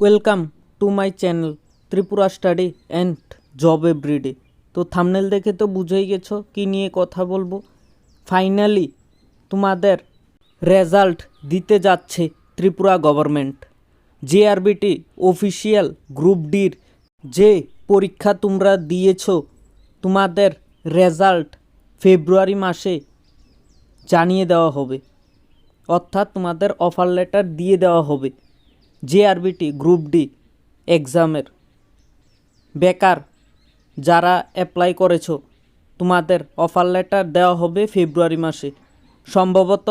Welcome to my channel Tripura study and job everyday তো thumbnail দেখে তো বুঝেই গেছো কি নিয়ে কথা বলব। ফাইনালি তোমাদের রেজাল্ট দিতে যাচ্ছে Tripura government JRBT official group ডির যে পরীক্ষা তোমরা দিয়েছ, তোমাদের রেজাল্ট ফেব্রুয়ারি মাসে জানিয়ে দেওয়া হবে। অর্থাৎ তোমাদের অফার লেটার দিয়ে দেওয়া হবে। জেআরবিটি গ্রুপ ডি এক্সামের বেকার, যারা অ্যাপ্লাই করেছ, তোমাদের অফার লেটার দেওয়া হবে ফেব্রুয়ারি মাসে। সম্ভবত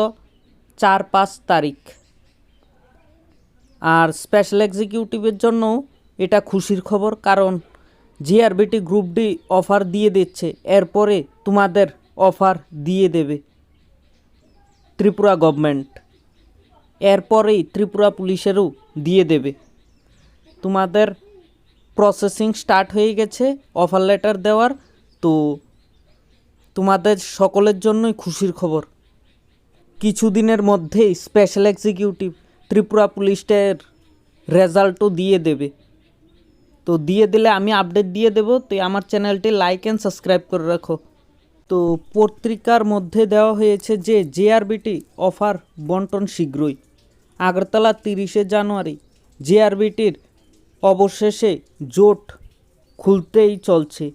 চার পাঁচ তারিখ। আর স্পেশাল এক্সিকিউটিভের জন্য এটা খুশির খবর, কারণ জিআরবিটি গ্রুপ ডি অফার দিয়ে দিচ্ছে, এরপরে তোমাদের অফার দিয়ে দেবে ত্রিপুরা গভর্নমেন্ট এরপরেই ত্রিপুরা পুলিশেরও দিয়ে দেবে। তোমাদের প্রসেসিং স্টার্ট হয়ে গেছে অফার লেটার দেওয়ার, তো তোমাদের সকলের জন্যই খুশির খবর। কিছুদিনের মধ্যেই স্পেশাল এক্সিকিউটিভ ত্রিপুরা পুলিশের রেজাল্টও দিয়ে দেবে। তো দিয়ে দিলে আমি আপডেট দিয়ে দেবো, তো আমার চ্যানেলটি লাইক অ্যান্ড সাবস্ক্রাইব করে রাখো। তো পত্রিকার মধ্যে দেওয়া হয়েছে যে জেআরবিটি অফার বন্টন শীঘ্রই। আগরতলা তিরিশে জানুয়ারি জেআরবিটির অবশেষে জোট খুলতেই চলছে।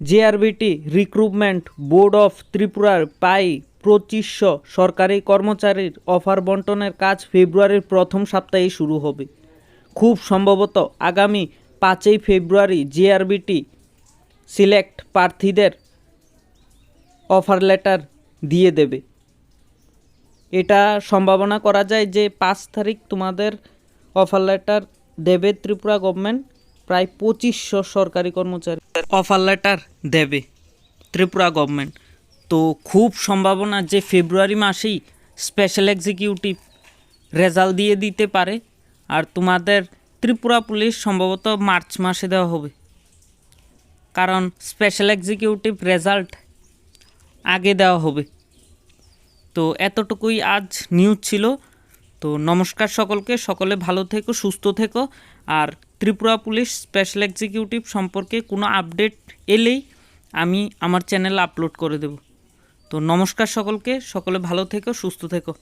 জেআরবিটি রিক্রুটমেন্ট বোর্ড অফ ত্রিপুরার প্রায় পঁচিশশো সরকারি কর্মচারীর অফার বন্টনের কাজ ফেব্রুয়ারির প্রথম সপ্তাহে শুরু হবে। খুব সম্ভবত আগামী পাঁচই ফেব্রুয়ারি জেআরবিটি সিলেক্ট প্রার্থীদের অফার লেটার দিয়ে দেবে। এটা সম্ভাবনা করা যায় যে পাঁচ তারিখ তোমাদের অফার লেটার দেবে ত্রিপুরা গভর্নমেন্ট, প্রায় পঁচিশশো সরকারি কর্মচারী অফার লেটার দেবে ত্রিপুরা গভর্নমেন্ট। তো খুব সম্ভাবনা যে ফেব্রুয়ারি মাসেই স্পেশাল এক্সিকিউটিভ রেজাল্ট দিয়ে দিতে পারে। আর তোমাদের ত্রিপুরা পুলিশ সম্ভবত মার্চ মাসে দেওয়া হবে। কারণ স্পেশাল এক্সিকিউটিভ রেজাল্ট আগে দেওয়া হবে। তো এতটুকুই আজ নিউজ ছিল। তো নমস্কার সকলকে, সকলে ভালো থেকো, সুস্থ থেকো। আর ত্রিপুরা পুলিশ স্পেশাল এক্সিকিউটিভ সম্পর্কে কোনো আপডেট এলেই আমি আমার চ্যানেল আপলোড করে দেব। তো নমস্কার সকলকে, সকলে ভালো থেকো, সুস্থ থেকো।